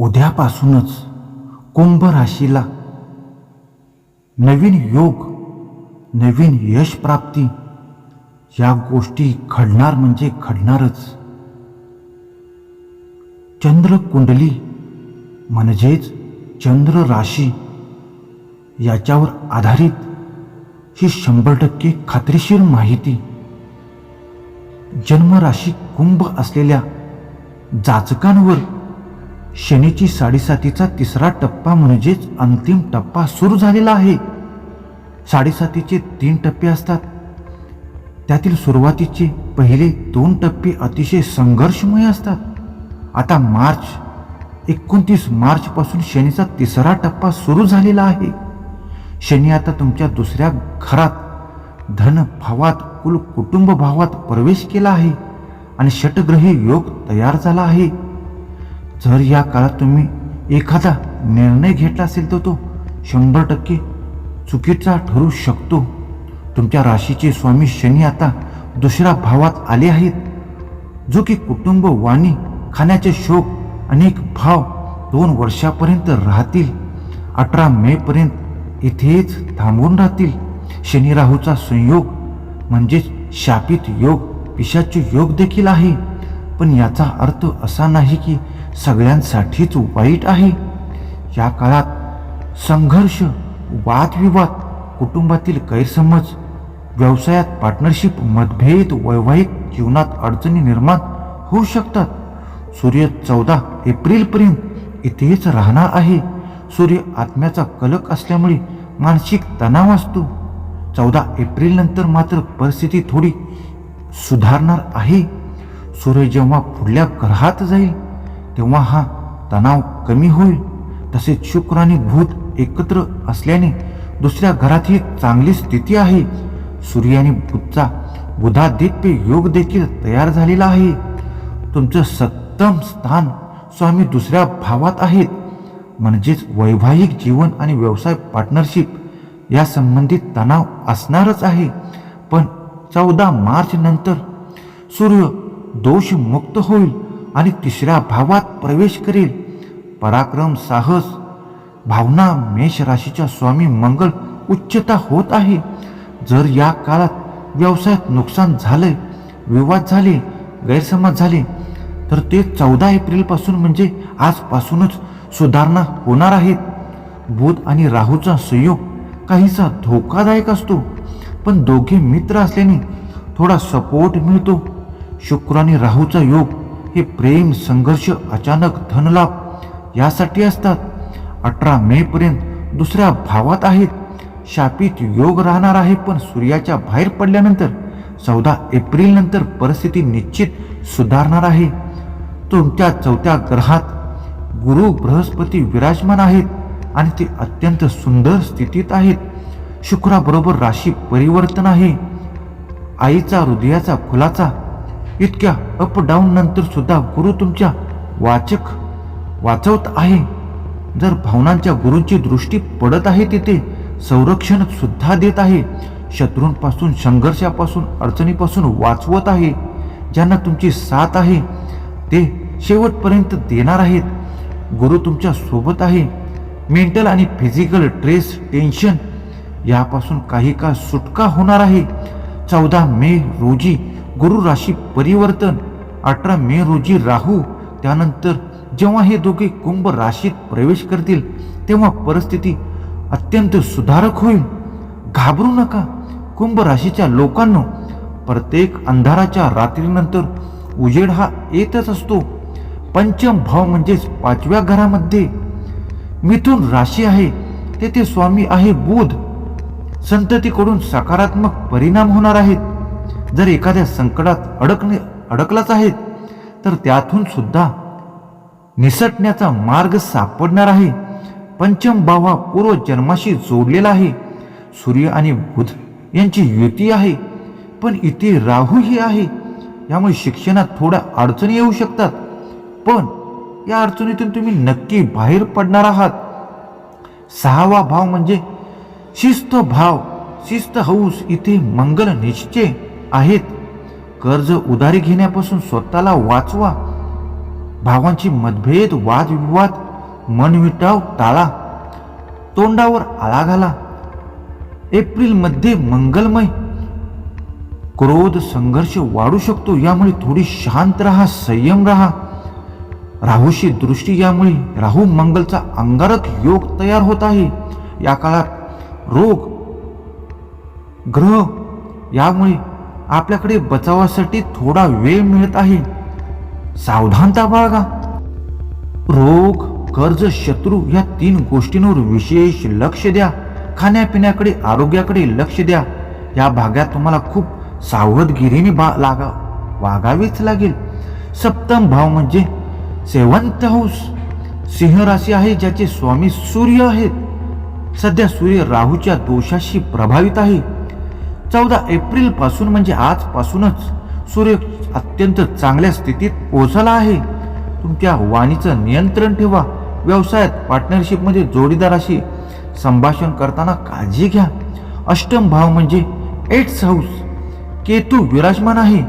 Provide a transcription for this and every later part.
उद्यापासूनच कुंभ राशीला नवीन योग नवीन यश प्राप्ती या गोष्टी घडणार म्हणजे घडणारच. चंद्र कुंडली म्हणजेच चंद्र राशी याच्यावर आधारित ही शंभर टक्के खात्रीशीर माहिती. जन्मराशी कुंभ असलेल्या जाचकांवर शनीची साडेसातीचा तिसरा टप्पा म्हणजेच अंतिम टप्पा सुरू झालेला आहे. साडेसातीचे तीन टप्पे असतात. त्यातील सुरुवातीचे पहिले दोन टप्पे अतिशय संघर्षमय असतात. आता मार्च एकोणतीस मार्चपासून शनीचा तिसरा टप्पा सुरू झालेला आहे. शनी आता तुमच्या दुसऱ्या घरात धन भावात कुल कुटुंब भावात प्रवेश केला आहे आणि षटग्रही योग तयार झाला आहे. जर या काळात तुम्ही एखादा निर्णय घेतला असेल तर तो शंभर टक्के चुकीचा ठरू शकतो. तुमच्या राशीचे स्वामी शनी आता दुसऱ्या भावात आले आहेत. जो की कुटुंब वाणी खाण्याचे शोक अनेक भाव दोन वर्षापर्यंत राहतील. अठरा मे पर्यंत इथेच थांबून राहतील. शनी राहूचा संयोग म्हणजेच शापित योग पिशाचे योग देखील आहे. पण याचा अर्थ असा नाही की सगळ्यांसाठीच वाईट आहे. या काळात संघर्ष वादविवाद कुटुंबातील गैरसमज व्यवसायात पार्टनरशिप मतभेद वैवाहिक जीवनात अडचणी निर्माण होऊ शकतात. सूर्य चौदा एप्रिलपर्यंत इथेच राहणार आहे. सूर्य आत्म्याचा कलक असल्यामुळे मानसिक तणाव असतो. चौदा एप्रिल नंतर मात्र परिस्थिती थोडी सुधारणार आहे. सूर्य जेव्हा पुढल्या ग्रहात जाईल तेव्हा हा तणाव कमी होईल. तसेच शुक्र आणि भूत एकत्र असल्याने दुसऱ्या घरात ही चांगली स्थिती आहे. सूर्य आणि बुधचा बुधादित्य योग देखील तयार झालेला आहे. तुमचं सत्तम स्थान स्वामी दुसऱ्या भावात आहेत म्हणजेच वैवाहिक जीवन आणि व्यवसाय पार्टनरशिप या संबंधित तणाव असणारच आहे. पण चौदा मार्च नंतर सूर्य दोषमुक्त होईल. आणि तिसऱ्या भावात प्रवेश करेल. पराक्रम साहस भावना मेष राशीच्या स्वामी मंगल उच्चता होत आहे. जर या काळात व्यवसायात नुकसान झालं विवाद झाले गैरसमज झाले तर ते चौदा एप्रिलपासून म्हणजे आजपासूनच सुधारणा होणार आहेत बुध आणि राहूचा संयोग काहीसा धोकादायक असतो पण दोघे मित्र असल्याने थोडा सपोर्ट मिळतो. शुक्र आणि राहूचा योग हे प्रेम संघर्ष अचानक धनलाभ यासाठी असतात. अठरा मे पर्यंत दुसऱ्या भावात आहेत. शापित योग राहणार आहे पण सूर्याच्या बाहेर पडल्यानंतर चौदा एप्रिल नंतर परिस्थिती निश्चित सुधारणार आहे. तुमच्या चौथ्या ग्रहात गुरु बृहस्पती विराजमान आहेत आणि ते अत्यंत सुंदर स्थितीत आहेत. शुक्राबरोबर राशी परिवर्तन आहे. आईचा हृदयाचा फुलाचा इतक्या अप डाऊन नंतर सुद्धा गुरु तुमच्या वाचक वाचवत आहे. जर भावनांच्या गुरूंची दृष्टी पडत आहे तिथे संरक्षण सुद्धा देत आहे. शत्रूंपासून संघर्षापासून अडचणीपासून वाचवत आहे. ज्यांना तुमची साथ आहे ते शेवटपर्यंत देणार आहेत. गुरु तुमच्यासोबत आहे. मेंटल आणि फिजिकल ट्रेस टेन्शन यापासून काही काळ सुटका होणार आहे. चौदा मे रोजी गुरु राशी परिवर्तन अठरा मे रोजी राहू त्यानंतर जेव्हा हे दोघे कुंभ राशीत प्रवेश करतील तेव्हा परिस्थिती अत्यंत सुधारक होईल. घाबरू नका. कुंभ राशीच्या लोकांना प्रत्येक अंधाराच्या रात्रीनंतर उजेड हा येतच असतो. पंचम भाव म्हणजेच पाचव्या घरामध्ये. मिथून राशी आहे. तेथे स्वामी आहे बुध. संततीकडून सकारात्मक परिणाम होणार आहेत. जर एखाद्या संकटात अडकणे अडकलाच आहे तर त्यातून सुद्धा निसटण्याचा मार्ग सापडणार आहे. पंचम भाव हा पूर्व जन्माशी जोडलेला आहे. सूर्य आणि बुध यांची युती आहे. पण इथे राहूही आहे. यामुळे शिक्षणात थोड्या अडचणी येऊ शकतात. पण या अडचणीतून तुम्ही नक्की बाहेर पडणार आहात. सहावा भाव म्हणजे शिस्त भाव. शिस्त हौस इथे मंगल निश्चय. आहेत. कर्ज उधारी घेण्यापासून स्वतःला वाचवा. भावांची मतभेद वादविवाद मनविटाव टाळा. तोंडावर आळा घाला. एप्रिलमध्ये मंगलमय. क्रोध संघर्ष वाढू शकतो यामुळे थोडी शांत राहा संयम राहा. राहूशी दृष्टी यामुळे राहू मंगलचा अंगारक योग तयार होत आहे. या काळात रोग ग्रह यामुळे आपल्याकडे बचावासाठी थोडा वेळ मिळत आहे. सावधानता बाळगा. रोग कर्ज शत्रू या तीन गोष्टींवर विशेष लक्ष द्या. खाण्यापिण्याकडे आरोग्याकडे लक्ष द्या. या भागात तुम्हाला खूप सावधगिरीने बा लागा वागावेच लागेल. सप्तम भाव म्हणजे सेवंत हाऊस सिंह राशी आहे ज्याचे स्वामी सूर्य आहेत. सध्या सूर्य राहूच्या दोषाशी प्रभावित आहे. चौदा एप्रिलपासून म्हणजे आजपासूनच सूर्य अत्यंत चांगल्या स्थितीत पोहोचला आहे. तुमच्या वाणीचं नियंत्रण ठेवा. व्यवसायात पार्टनरशिपमध्ये जोडीदाराशी संभाषण करताना काळजी घ्या. अष्टम भाव म्हणजे एट्स हाऊस केतू विराजमान आहे.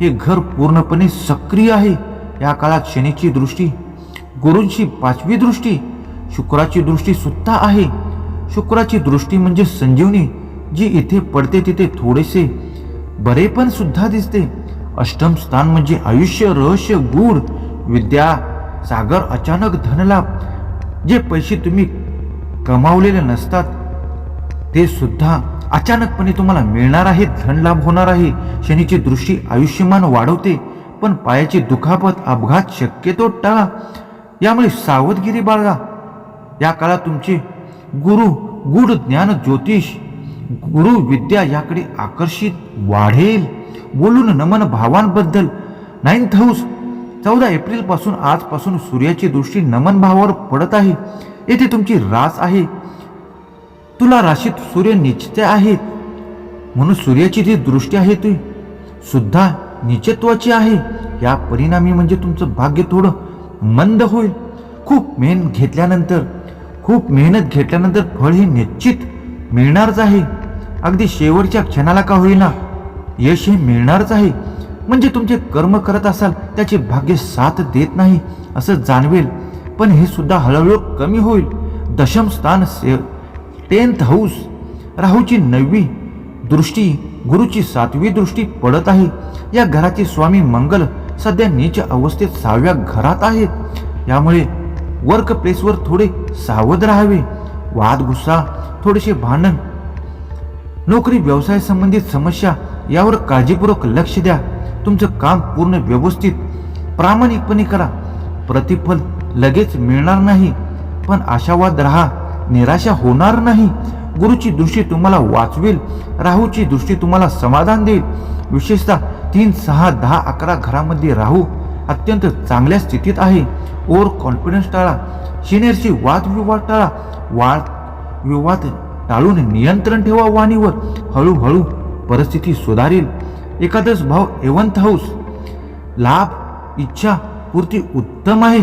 हे घर पूर्णपणे सक्रिय आहे. या काळात शनीची दृष्टी गुरूंची पाचवी दृष्टी शुक्राची दृष्टी सुद्धा आहे. शुक्राची दृष्टी म्हणजे संजीवनी. जी इथे पडते तिथे थोडेसे बरे पण सुद्धा दिसते. अष्टम स्थान म्हणजे आयुष्य रहस्य गूढ विद्या सागर अचानक धनलाभ. जे पैसे तुम्ही कमावलेले नसतात ते सुद्धा अचानकपणे तुम्हाला मिळणार आहे धनलाभ होणार आहे. शनीची दृष्टी आयुष्यमान वाढवते पण पायाची दुखापत अपघात शक्यतो टाळा. यामुळे सावधगिरी बाळगा. या काळात तुमचे गुरु गुढ ज्ञान ज्योतिष गुरु विद्या याकडे आकर्षित वाढेल. बोलून नमन भावांबद्दल. नाईन्थ हाऊस चौदा एप्रिलपासून आजपासून सूर्याची दृष्टी नमन भावावर पडत आहे. येथे तुमची रास आहे. तुला राशीत सूर्य निचते आहेत म्हणून सूर्याची जी दृष्टी आहे ती सुद्धा निचत्वाची आहे. या परिणामी म्हणजे तुमचं भाग्य थोडं मंद होईल. खूप मेहनत घेतल्यानंतर खूप मेहनत घेतल्यानंतर फळ हे निश्चित मिळणारच आहे. अगदी शेवटच्या क्षणाला का होईना? यश हे मिळणारच आहे. म्हणजे तुमचे कर्म करत असाल त्याचे भाग्य साथ देत नाही असं जाणवेल. पण हे सुद्धा हळूहळू कमी होईल. दशम स्थान से टेन्थ हाऊस राहूची नववी दृष्टी गुरुची सातवी दृष्टी पडत आहे. या घराचे स्वामी मंगल सध्या नीच अवस्थेत सहाव्या घरात आहेत. यामुळे वर्क प्लेसवर थोडे सावध राहावे. वाद गुस्सा थोडेसे भांडण. नोकरी व्यवसाय संबंधित समस्या यावर काळजीपूर्वक लक्ष द्या. तुमचं काम पूर्ण व्यवस्थित प्रामाणिकपणे करा. प्रतिफल लगेच मिळणार नाही पण आशावाद राहा. निराशा होणार नाही. गुरुची दृष्टी तुम्हाला वाचवेल राहूची दृष्टी तुम्हाला समाधान देईल. विशेषतः तीन सहा दहा अकरा घरामध्ये राहू. अत्यंत चांगल्या स्थितीत आहे. ओर कॉन्फिडन्स टाळा. सिनियरशी वादविवाद टाळा. वाद विवाद टाळून नियंत्रण ठेवा वाणीवर. हळूहळू परिस्थिती सुधारेल. एकादश भाव एवंत हाऊस. लाभ इच्छा पूर्ती उत्तम आहे.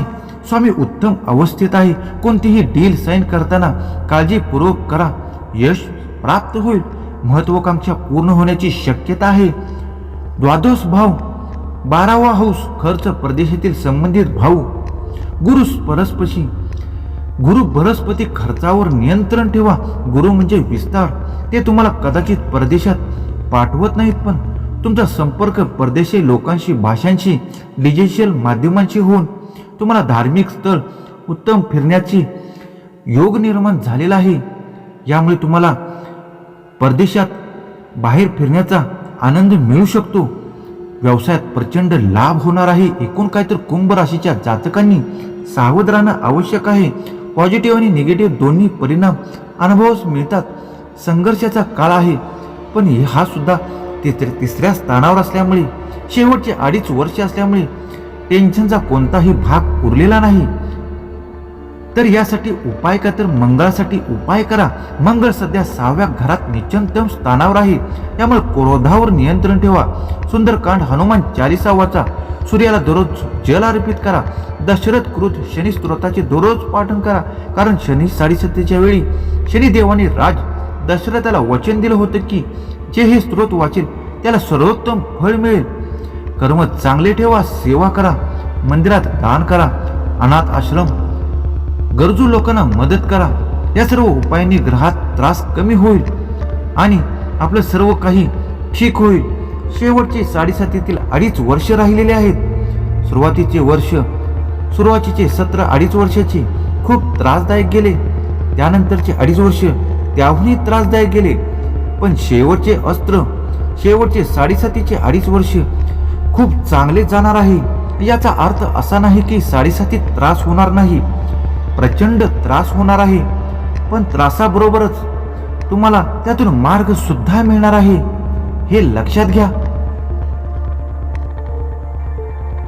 स्वामी उत्तम अवस्थेत आहे. कोणतीही डील साईन करताना काळजीपूर्वक करा. यश प्राप्त होईल. महत्वाकांक्षा पूर्ण होण्याची शक्यता आहे. द्वादश भाव बारावा हाऊस खर्च प्रदेशातील संबंधित भाऊ. गुरु परस्पशी. गुरु बृहस्पती खर्चावर नियंत्रण ठेवा. गुरु म्हणजे विस्तार. ते तुम्हाला कदाचित परदेशात पाठवत नाहीत पण तुमचा संपर्क परदेशी लोकांशी भाषांशी डिजिटल माध्यमांशी होऊन तुम्हाला धार्मिक स्थळ उत्तम फिरण्याची योग निर्माण झालेला आहे. यामुळे तुम्हाला परदेशात बाहेर फिरण्याचा आनंद मिळू शकतो. व्यवसायात प्रचंड लाभ होणार आहे. एकूण काय तर कुंभ राशीच्या जातकांनी सावध राहणं आवश्यक आहे. पॉझिटिव्ह आणि निगेटिव्ह दोन्ही परिणाम अनुभवास मिळतात. संघर्षाचा काळ आहे. पण हा सुद्धा तिसऱ्या तिसऱ्या स्थानावर असल्यामुळे शेवटचे अडीच वर्ष असल्यामुळे टेन्शनचा कोणताही भाग उरलेला नाही. तर यासाठी उपाय का तर मंगळासाठी उपाय करा. मंगळ सध्या सहाव्या घरात निचंतम स्थानावर आहे. त्यामुळे क्रोधावर नियंत्रण ठेवा. सुंदरकांड हनुमान चालिसा वाचा. सूर्याला दररोज जल अर्पित करा. दशरथ कृत शनी स्तोत्राचे दररोज पाठन करा. कारण शनी साडेसत्तेच्या वेळी शनिदेवाने राज दशरथाला वचन दिलं होतं की जे हे स्त्रोत वाचेल त्याला सर्वोत्तम फळ मिळेल. कर्म चांगले ठेवा सेवा करा. मंदिरात दान करा. अनाथ आश्रम गरजू लोकांना मदत करा. या सर्व उपायांनी ग्रहात त्रास कमी होईल आणि आपलं सर्व काही ठीक होईल. शेवटचे साडेसातीतील अडीच वर्ष राहिलेले आहेत. सुरुवातीचे वर्ष सुरुवातीचे सत्र अडीच वर्षाचे खूप त्रासदायक गेले. त्यानंतरचे अडीच वर्ष त्याहूनही त्रासदायक गेले. पण शेवटचे अस्त्र शेवटचे साडेसातीचे अडीच वर्ष खूप चांगले जाणार आहे. याचा अर्थ असा नाही की साडेसातीत त्रास होणार नाही. प्रचंड त्रास होणार आहे. पण त्रासाबरोबरच तुम्हाला त्यातून मार्ग सुद्धा मिळणार आहे. हे लक्षात घ्या.